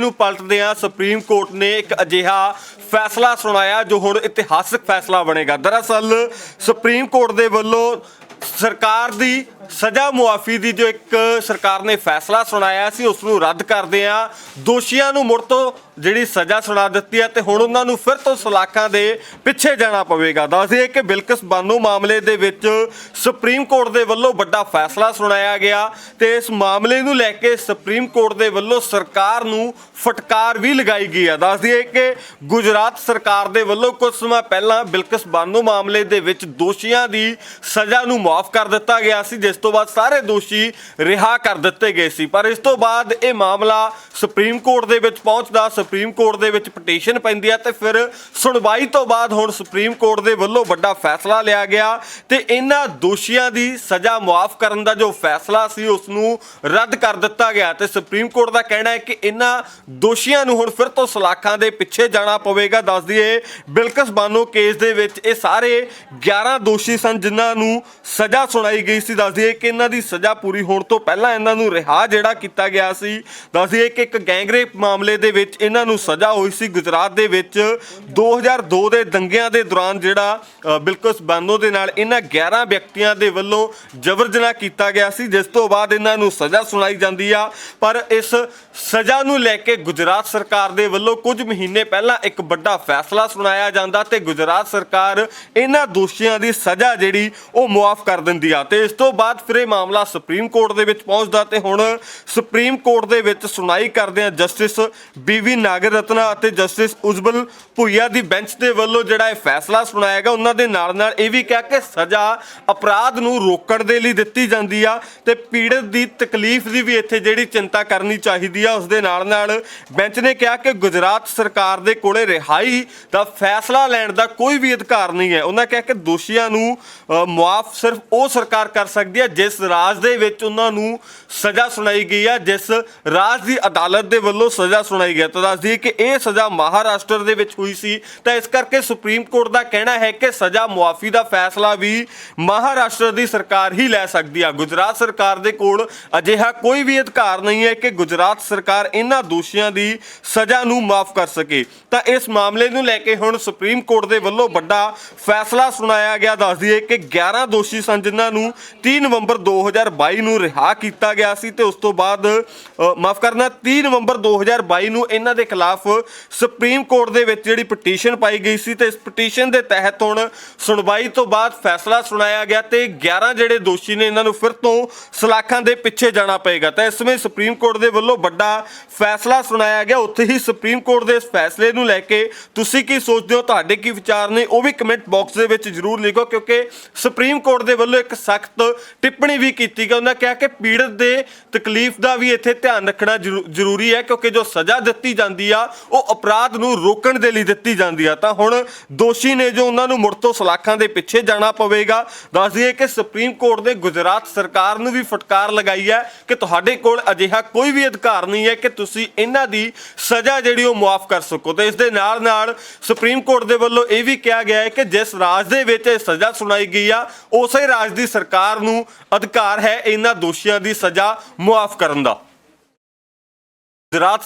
ਨੂੰ ਪਲਟਦੇ ਆ supreme court ਨੇ ਇੱਕ ਅਜਿਹਾ ਫੈਸਲਾ ਸੁਣਾਇਆ ਜੋ ਹੁਣ ਇਤਿਹਾਸਕ ਫੈਸਲਾ ਬਣੇਗਾ। ਦਰਅਸਲ ਸੁਪਰੀਮ ਕੋਰਟ ਦੇ ਵੱਲੋਂ ਸਰਕਾਰ ਦੀ ਸਜ਼ਾ ਮੁਆਫੀ ਦੀ ਜੋ ਇੱਕ ਸਰਕਾਰ ਨੇ ਫੈਸਲਾ ਸੁਣਾਇਆ ਸੀ, ਉਸ ਨੂੰ ਰੱਦ ਕਰਦੇ ਆ ਦੋਸ਼ੀਆਂ ਨੂੰ ਮੁੜ ਤੋਂ ਜਿਹੜੀ ਸਜ਼ਾ ਸੁਣਾ ਦਿੱਤੀ ਹੈ ਤੇ ਹੁਣ ਉਹਨਾਂ ਨੂੰ ਫਿਰ ਤੋਂ ਸਲਾਖਾਂ ਦੇ ਪਿੱਛੇ ਜਾਣਾ ਪਵੇਗਾ। ਦੱਸਦੇ ਕਿ ਬਿਲਕਿਸ ਬਾਨੋ ਮਾਮਲੇ ਦੇ ਵਿੱਚ ਸੁਪਰੀਮ ਕੋਰਟ ਦੇ ਵੱਲੋਂ ਵੱਡਾ ਫੈਸਲਾ ਸੁਣਾਇਆ ਗਿਆ ਤੇ ਇਸ ਮਾਮਲੇ ਨੂੰ ਲੈ ਕੇ ਸੁਪਰੀਮ ਕੋਰਟ ਦੇ ਵੱਲੋਂ ਸਰਕਾਰ ਨੂੰ ਫਟਕਾਰ ਵੀ ਲਗਾਈ ਗਈ ਹੈ। ਦੱਸ ਕਿ ਗੁਜਰਾਤ ਸਰਕਾਰ ਦੇ ਵੱਲੋਂ ਕੁਝ ਸਮਾਂ ਪਹਿਲਾਂ ਬਿਲਕਿਸ ਬਾਨੋ ਮਾਮਲੇ ਦੇ ਵਿੱਚ ਦੋਸ਼ੀਆਂ ਦੀ ਸਜ਼ਾ ਨੂੰ ਮਾਫ ਕਰ ਦਿੱਤਾ ਗਿਆ ਸੀ, ਜਿਸ ਤੋਂ ਬਾਅਦ ਸਾਰੇ ਦੋਸ਼ੀ ਰਿਹਾ ਕਰ ਦਿੱਤੇ ਗਏ ਸੀ। ਪਰ ਇਸ ਤੋਂ ਬਾਅਦ ਇਹ ਮਾਮਲਾ ਸੁਪਰੀਮ ਕੋਰਟ ਦੇ ਵਿੱਚ ਪਹੁੰਚਦਾ ਸੁਪਰੀਮ ਕੋਰਟ ਦੇ ਵਿੱਚ ਪਟੀਸ਼ਨ ਪੈਂਦੀ ਹੈ ਤੇ ਫਿਰ ਸੁਣਵਾਈ ਤੋਂ ਬਾਅਦ ਹੁਣ ਸੁਪਰੀਮ ਕੋਰਟ ਦੇ ਵੱਲੋਂ ਵੱਡਾ ਫੈਸਲਾ ਲਿਆ ਗਿਆ ਤੇ ਇਹਨਾਂ ਦੋਸ਼ੀਆਂ ਦੀ ਸਜ਼ਾ ਮੁਆਫ ਕਰਨ ਦਾ ਜੋ ਫੈਸਲਾ ਸੀ, ਉਸ ਨੂੰ ਰੱਦ ਕਰ ਦਿੱਤਾ ਗਿਆ ਤੇ ਸੁਪਰੀਮ ਕੋਰਟ ਦਾ ਕਹਿਣਾ ਹੈ ਕਿ ਇਹਨਾਂ ਦੋਸ਼ੀਆਂ ਨੂੰ ਹੁਣ ਫਿਰ ਤੋਂ ਸਲਾਖਾਂ ਦੇ ਪਿੱਛੇ ਜਾਣਾ ਪਵੇਗਾ। ਦੱਸ ਦਈਏ ਬਿਲਕਸ ਬਾਨੋ ਕੇਸ ਦੇ ਵਿੱਚ ਇਹ ਸਾਰੇ 11 ਦੋਸ਼ੀ ਸਨ ਜਿਨ੍ਹਾਂ ਨੂੰ ਸਜ਼ਾ ਸੁਣਾਈ ਗਈ ਸੀ। ਦੱਸ ਦਈਏ ਕਿ ਇਹਨਾਂ ਦੀ ਸਜ਼ਾ ਪੂਰੀ ਹੋਣ ਤੋਂ ਪਹਿਲਾਂ ਇਹਨਾਂ ਨੂੰ ਰਿਹਾ ਜਿਹੜਾ ਕੀਤਾ ਗਿਆ ਸੀ। ਦੱਸ ਦਈਏ ਕਿ ਇੱਕ ਗੈਂਗਰੇਪ ਮਾਮਲੇ ਦੇ ਵਿੱਚ ਇਹਨਾਂ ਨੂੰ ਸਜ਼ਾ ਹੋਈ ਸੀ ਗੁਜਰਾਤ ਦੇ ਵਿੱਚ 2002 ਦੇ ਦੰਗਿਆਂ ਦੇ ਦੌਰਾਨ ਜਿਹੜਾ ਅ, ਬਿਲਕੁਲ ਬਾਨੋ ਦੇ ਨਾਲ ਇਹਨਾਂ 11 ਵਿਅਕਤੀਆਂ ਦੇ ਵੱਲੋਂ ਜਬਰ ਜਨਾਹ ਕੀਤਾ ਗਿਆ ਸੀ ਜਿਸ ਤੋਂ ਬਾਅਦ ਇਹਨਾਂ ਨੂੰ ਸਜ਼ਾ ਸੁਣਾਈ ਜਾਂਦੀ ਆ। ਪਰ ਇਸ ਸਜ਼ਾ ਨੂੰ ਲੈ ਕੇ ਗੁਜਰਾਤ ਸਰਕਾਰ ਦੇ ਵੱਲੋਂ ਕੁਝ ਮਹੀਨੇ ਪਹਿਲਾਂ ਇੱਕ ਵੱਡਾ ਫੈਸਲਾ ਸੁਣਾਇਆ ਜਾਂਦਾ ਤੇ ਗੁਜਰਾਤ ਸਰਕਾਰ ਇਹਨਾਂ ਦੋਸ਼ੀਆਂ ਦੀ ਸਜ਼ਾ ਜਿਹੜੀ ਉਹ ਮੁਆਫ ਕਰ ਦਿੰਦੀ ਆ। ਤੇ ਇਸ ਤੋਂ ਬਾਅਦ ਫਿਰ ਇਹ ਮਾਮਲਾ ਸੁਪਰੀਮ ਕੋਰਟ ਦੇ ਵਿੱਚ ਪਹੁੰਚਦਾ ਤੇ ਹੁਣ ਸੁਪਰੀਮ ਕੋਰਟ ਦੇ ਵਿੱਚ ਸੁਣਾਈ ਕਰਦੇ ਆ ਜਸਟਿਸ ਬੀਵੀ ਨਾਗਰ ਰਤਨਾ ਅਤੇ ਜਸਟਿਸ ਉਜਬਲ ਭੁਈਆ ਦੀ ਬੈਂਚ ਦੇ ਵੱਲੋਂ ਜਿਹੜਾ ਇਹ ਫੈਸਲਾ ਸੁਣਾਇਆ ਗਿਆ, ਉਹਨਾਂ ਦੇ ਨਾਲ ਨਾਲ ਇਹ ਵੀ ਕਿਹਾ ਕਿ ਸਜ਼ਾ ਅਪਰਾਧ ਨੂੰ ਰੋਕਣ ਦੇ ਲਈ ਦਿੱਤੀ ਜਾਂਦੀ ਆ ਤੇ ਪੀੜਤ ਦੀ ਤਕਲੀਫ ਦੀ ਵੀ ਇੱਥੇ ਜਿਹੜੀ ਚਿੰਤਾ ਕਰਨੀ ਚਾਹੀਦੀ ਆ ਉਸ ਦੇ ਨਾਲ ਨਾਲ ਬੈਂਚ ਨੇ ਕਿਹਾ ਕਿ ਗੁਜਰਾਤ ਸਰਕਾਰ ਦੇ ਕੋਲੇ ਰਿਹਾਈ ਦਾ ਫੈਸਲਾ ਲੈਣ ਦਾ ਕੋਈ ਵੀ ਅਧਿਕਾਰ ਨਹੀਂ ਹੈ। ਉਹਨਾਂ ਕਿਹਾ ਕਿ ਦੋਸ਼ੀਆਂ ਨੂੰ ਮੁਆਫ ਸਿਰਫ ਉਹ ਸਰਕਾਰ ਕਰ ਸਕਦੀ ਹੈ ਜਿਸ ਰਾਜ ਦੇ ਵਿੱਚ ਉਹਨਾਂ ਨੂੰ ਸਜ਼ਾ ਸੁਣਾਈ ਗਈ ਹੈ ਜਿਸ ਰਾਜ ਦੀ ਅਦਾਲਤ ਦੇ ਵੱਲੋਂ ਸਜ਼ਾ ਸੁਣਾਈ ਗਈ ਤਾਂ ਦੱਸ ਕਿ ਇਹ ਸਜ਼ਾ ਮਹਾਰਾਸ਼ਟਰ ਦੇ ਵਿੱਚ ਹੋਈ ਸੀ। ਤਾਂ ਇਸ ਕਰਕੇ ਸੁਪਰੀਮ ਕੋਰਟ ਦਾ ਕਹਿਣਾ ਹੈ ਕਿ ਸਜ਼ਾ ਮੁਆਫੀ ਦਾ ਫੈਸਲਾ ਵੀ ਮਹਾਰਾਸ਼ਟਰ ਦੀ ਸਰਕਾਰ ਹੀ ਲੈ ਸਕਦੀ ਹੈ ਗੁਜਰਾਤ ਸਰਕਾਰ ਦੇ ਕੋਲ ਅਜਿਹਾ ਕੋਈ ਵੀ ਅਧਿਕਾਰ ਨਹੀਂ ਹੈ ਕਿ ਗੁਜਰਾਤ ਸਰਕਾਰ ਇਹਨਾਂ ਦੋਸ਼ੀਆਂ ਦੀ ਸਜ਼ਾ ਨੂੰ ਮਾਫ ਕਰ ਸਕੇ। ਤਾਂ ਇਸ ਮਾਮਲੇ ਨੂੰ ਲੈ ਕੇ ਹੁਣ ਸੁਪਰੀਮ ਕੋਰਟ ਦੇ ਵੱਲੋਂ ਵੱਡਾ ਫੈਸਲਾ ਸੁਣਾਇਆ ਗਿਆ। ਦੱਸ ਦਈਏ ਕਿ 11 ਦੋਸ਼ੀ ਸਨ, ਜਿਨ੍ਹਾਂ ਨੂੰ 3 ਨਵੰਬਰ 2022 ਨੂੰ ਰਿਹਾ ਕੀਤਾ ਗਿਆ ਸੀ। ਤੇ ਉਸ ਤੋਂ ਬਾਅਦ ਮਾਫ ਕਰਨਾ 30 ਨਵੰਬਰ 2022 ਨੂੰ ਇਹਨਾਂ ਦੇ ਖਿਲਾਫ ਸੁਪਰੀਮ ਕੋਰਟ ਦੇ ਵਿੱਚ ਜਿਹੜੀ ਪਟੀਸ਼ਨ ਪਾਈ ਗਈ ਸੀ ਤੇ ਇਸ ਪਟੀਸ਼ਨ ਦੇ ਤਹਿਤ ਹੁਣ ਸੁਣਵਾਈ ਤੋਂ ਬਾਅਦ ਫੈਸਲਾ ਸੁਣਾਇਆ ਗਿਆ ਤੇ 11 ਜਿਹੜੇ ਦੋਸ਼ੀ ਨੇ ਇਹਨਾਂ ਨੂੰ ਫਿਰ ਤੋਂ ਸਲਾਖਾਂ ਦੇ ਪਿੱਛੇ ਜਾਣਾ ਪਏਗਾ। ਤਾਂ ਇਸ ਸਮੇਂ ਸੁਪਰੀਮ ਕੋਰਟ ਦੇ ਵੱਲੋਂ ਵੱਡਾ ਫੈਸਲਾ ਸੁਣਾਇਆ ਗਿਆ। ਉੱਥੇ ਹੀ ਸੁਪਰੀਮ ਕੋਰਟ ਦੇ ਇਸ ਫੈਸਲੇ ਨੂੰ ਲੈ ਕੇ ਤੁਸੀਂ ਕੀ ਸੋਚਦੇ ਹੋ? ਤੁਹਾਡੇ ਕੀ ਵਿਚਾਰ ਨੇ? ਉਹ ਵੀ ਕਮੈਂਟ ਬਾਕਸ ਦੇ ਵਿੱਚ ਜਰੂਰ ਲਿਖੋ ਕਿਉਂਕਿ ਸੁਪਰੀਮ ਕੋਰਟ ਦੇ ਵੱਲੋਂ ਇੱਕ ਸਖਤ ਟਿੱਪਣੀ ਵੀ ਕੀਤੀ ਗਈ। ਉਹਨਾਂ ਕਿਹਾ ਕਿ ਪੀੜਤ ਦੇ ਤਕਲੀਫ ਦਾ ਵੀ ਇੱਥੇ ਧਿਆਨ ਰੱਖਣਾ ਜ਼ਰੂਰੀ ਹੈ ਕਿਉਂਕਿ ਜੋ ਸਜ਼ਾ ਦਿੱਤੀ ਜਾ ਜਾਂਦੀ ਆ, ਉਹ ਅਪਰਾਧ ਨੂੰ ਰੋਕਣ ਦੇ ਲਈ ਦਿੱਤੀ ਜਾਂਦੀ ਆ। ਤਾਂ ਹੁਣ ਦੋਸ਼ੀ ਨੇ ਜੋ ਉਹਨਾਂ ਨੂੰ ਮੁੜ ਤੋਂ ਸਲਾਖਾਂ ਦੇ ਪਿੱਛੇ ਜਾਣਾ ਪਵੇਗਾ, ਦੱਸ ਦਈਏ ਕਿ ਸੁਪਰੀਮ ਕੋਰਟ ਨੇ ਗੁਜਰਾਤ ਸਰਕਾਰ ਨੂੰ ਵੀ ਫਟਕਾਰ ਲਗਾਈ ਹੈ ਕਿ ਤੁਹਾਡੇ ਕੋਲ ਅਜਿਹਾ ਕੋਈ ਵੀ ਅਧਿਕਾਰ ਨਹੀਂ ਹੈ ਕਿ ਤੁਸੀਂ ਇਹਨਾਂ ਦੀ ਸਜ਼ਾ ਜਿਹੜੀ ਉਹ ਮੁਆਫ ਕਰ ਸਕੋ। ਤੇ ਇਸ ਦੇ ਨਾਲ ਨਾਲ ਸੁਪਰੀਮ ਕੋਰਟ ਦੇ ਵੱਲੋਂ ਇਹ ਵੀ ਕਿਹਾ ਗਿਆ ਹੈ ਕਿ ਜਿਸ ਰਾਜ ਦੇ ਵਿੱਚ ਇਹ ਸਜ਼ਾ ਸੁਣਾਈ ਗਈ ਆ, ਉਸੇ ਰਾਜ ਦੀ ਸਰਕਾਰ ਨੂੰ ਅਧਿਕਾਰ ਹੈ ਇਹਨਾਂ ਦੋਸ਼ੀਆਂ ਦੀ ਸਜ਼ਾ ਮੁਆਫ ਕਰਨ ਦਾ। ਗੁਜਰਾਤ